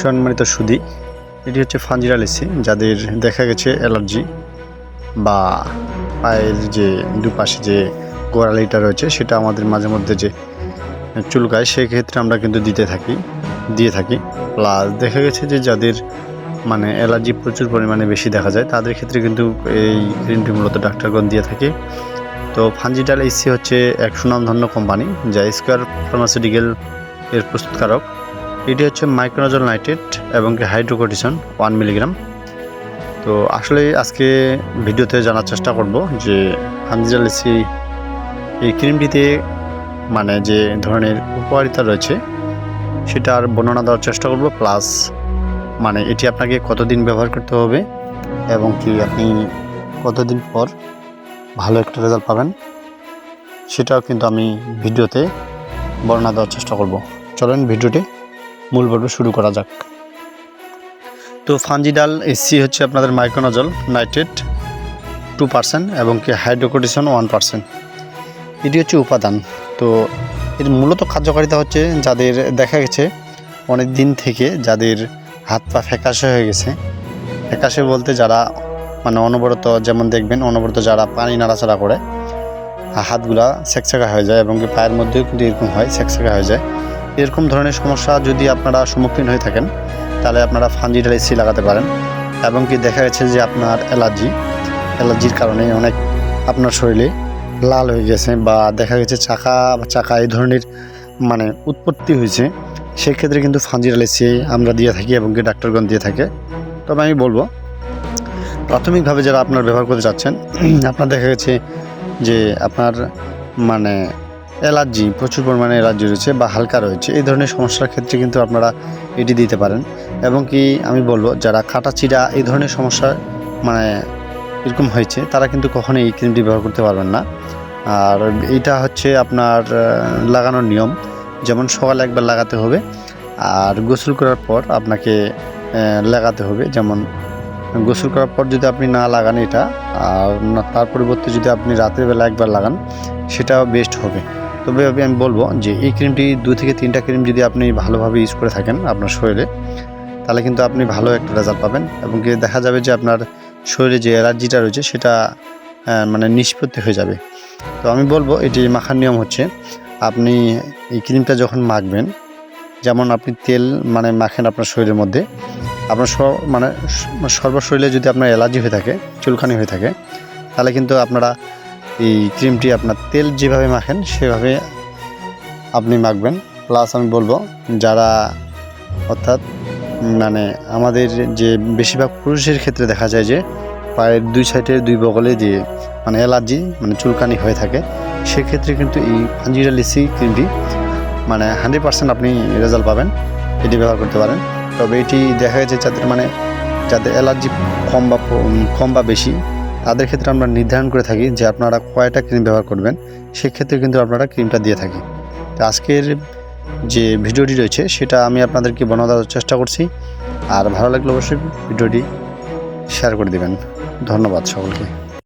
সম্মানিত সুদী, এটি হচ্ছে ফাঞ্জিরা লিসি যাদের দেখা গেছে অ্যালার্জি বা পায়ের যে দুপাশে যে গোড়ালিটা রয়েছে, সেটা আমাদের মাঝে মধ্যে যে চুলকায়, সেক্ষেত্রে আমরা কিন্তু দিতে থাকি, দিয়ে থাকি। প্লাস দেখা গেছে যে যাদের মানে অ্যালার্জি প্রচুর পরিমাণে বেশি দেখা যায়, তাদের ক্ষেত্রে কিন্তু এই ক্রিমটি মূলত ডাক্তারগণ দিয়ে থাকে। তো ফাঞ্জিটাল এসি হচ্ছে এক সুনামধন্য কোম্পানি যা স্কোয়ার ফার্মাসিউটিক্যাল এর প্রস্তুতকারক। এটি হচ্ছে মাইক্রোনজল নাইট্রেট এবং হাইড্রোকোটিসন ওয়ান মিলিগ্রাম তো আসলে আজকে ভিডিওতে জানার চেষ্টা করব যে এসি এই ক্রিমটিতে মানে যে ধরনের উপকারিতা রয়েছে সেটার বর্ণনা দেওয়ার চেষ্টা করব। প্লাস মানে এটি আপনাকে কতদিন ব্যবহার করতে হবে এবং কি আপনি কতদিন পর ভালো একটা রেজাল্ট পাবেন, সেটাও কিন্তু আমি ভিডিওতে বর্ণনা দেওয়ার চেষ্টা করব। চলেন ভিডিওটি মূল পর্ব শুরু করা যাক। তো ফাঞ্জিডাল এসি হচ্ছে আপনাদের মাইক্রোনজল নাইট্রেট টু পার্সেন্ট এবং কি হাইড্রোকোটিসন ওয়ান পার্সেন্ট এটি হচ্ছে উপাদান। তো এর মূলত কার্যকারিতা হচ্ছে যাদের দেখা গেছে, অনেক দিন থেকে যাদের হাত পা ফ্যাকাশে হয়ে গেছে। ফ্যাকাশে বলতে যারা মানে অনবরত যেমন দেখবেন, অনবরত যারা পানি নাড়াচাড়া করে, হাতগুলা সেকসেকা হয়ে যায় এবং কি পায়ের মধ্যেও কিন্তু এরকম হয় সেকসেকা হয়ে যায়। এরকম ধরনের সমস্যা যদি আপনারা সম্মুখীন হয়ে থাকেন, তাহলে আপনারা ফাঞ্জিটাল এসি লাগাতে পারেন এবং কি দেখা গেছে যে আপনার অ্যালার্জি, অ্যালার্জির কারণে অনেক আপনার শরীরে লাল হয়ে গেছে বা দেখা গেছে চাকা বা চাকা এই ধরনের মানে উৎপত্তি হয়েছে সেক্ষেত্রে কিন্তু ফাঞ্জিটাল এসি আমরা দিয়ে থাকি এবং কি ডাক্তারগণ দিয়ে থাকে। তবে আমি বলব, প্রাথমিকভাবে যারা আপনার ব্যবহার করতে চাচ্ছেন, আপনার দেখা গেছে যে আপনার মানে অ্যালার্জি প্রচুর পরিমাণে অ্যালার্জি রয়েছে বা হালকা রয়েছে, এই ধরনের সমস্যার ক্ষেত্রে কিন্তু আপনারা এটি দিতে পারেন। এবং কি আমি বলব, যারা কাটা চিরা এই ধরনের সমস্যা মানে এরকম হয়েছে, তারা কিন্তু কখনোই এই ক্রিমটি ব্যবহার করতে পারবেন না। আর এইটা হচ্ছে আপনার লাগানোর নিয়ম, যেমন সকালে একবার লাগাতে হবে, আর গোসল করার পর আপনাকে লাগাতে হবে, যেমন গোসল করার পর যদি আপনি না লাগান এটা, আর তার পরিবর্তে যদি আপনি রাতের বেলা একবার লাগান সেটা বেস্ট হবে। তবে আমি বলব যে এই ক্রিমটি দু থেকে তিনটা ক্রিম যদি আপনি ভালোভাবে ইউজ করে থাকেন আপনার শরীরে, তাহলে কিন্তু আপনি ভালো একটা রেজাল্ট পাবেন এবং দেখা যাবে যে আপনার শরীরে যে অ্যালার্জিটা রয়েছে সেটা মানে নিষ্পত্তি হয়ে যাবে। তো আমি বলব এটি মাখার নিয়ম হচ্ছে আপনি এই ক্রিমটা যখন মাখবেন, যেমন আপনি তেল মানে মাখেন আপনার শরীরের মধ্যে, আপনার স- মানে স- সর্বশরীরে যদি আপনার অ্যালার্জি হয়ে থাকে চুলখানি হয়ে থাকে, তাহলে কিন্তু আপনারা এই ক্রিমটি আপনার তেল যেভাবে মাখেন, সেভাবে আপনি মাখবেন। প্লাস আমি বলব, যারা অর্থাৎ মানে আমাদের যে বেশিরভাগ পুরুষের ক্ষেত্রে দেখা যায় যে পায়ের দুই সাইডের দুই বগলে যে মানে অ্যালার্জি মানে চুলকানি হয়ে থাকে, সেক্ষেত্রে কিন্তু এই ফাঞ্জিরা লিসি ক্রিমটি মানে হান্ড্রেড পার্সেন্ট আপনি রেজাল্ট পাবেন, এটি ব্যবহার করতে পারেন। তবে এটি দেখা গেছে যাদের মানে যাদের অ্যালার্জি কম বা কম বা বেশি তাদের ক্ষেত্রে আমরা নির্ধারণ করে থাকি যে আপনারা কয়টা ক্রিম ব্যবহার করবেন সেক্ষেত্রে কিন্তু আপনারা ক্রিমটা দিয়ে থাকি। তো আজকের যে ভিডিওটি রয়েছে, সেটা আমি আপনাদেরকে বর্ণনা দেওয়ার চেষ্টা করছি। আর ভালো লাগলে অবশ্যই ভিডিওটি শেয়ার করে দেবেন। ধন্যবাদ সকলকে।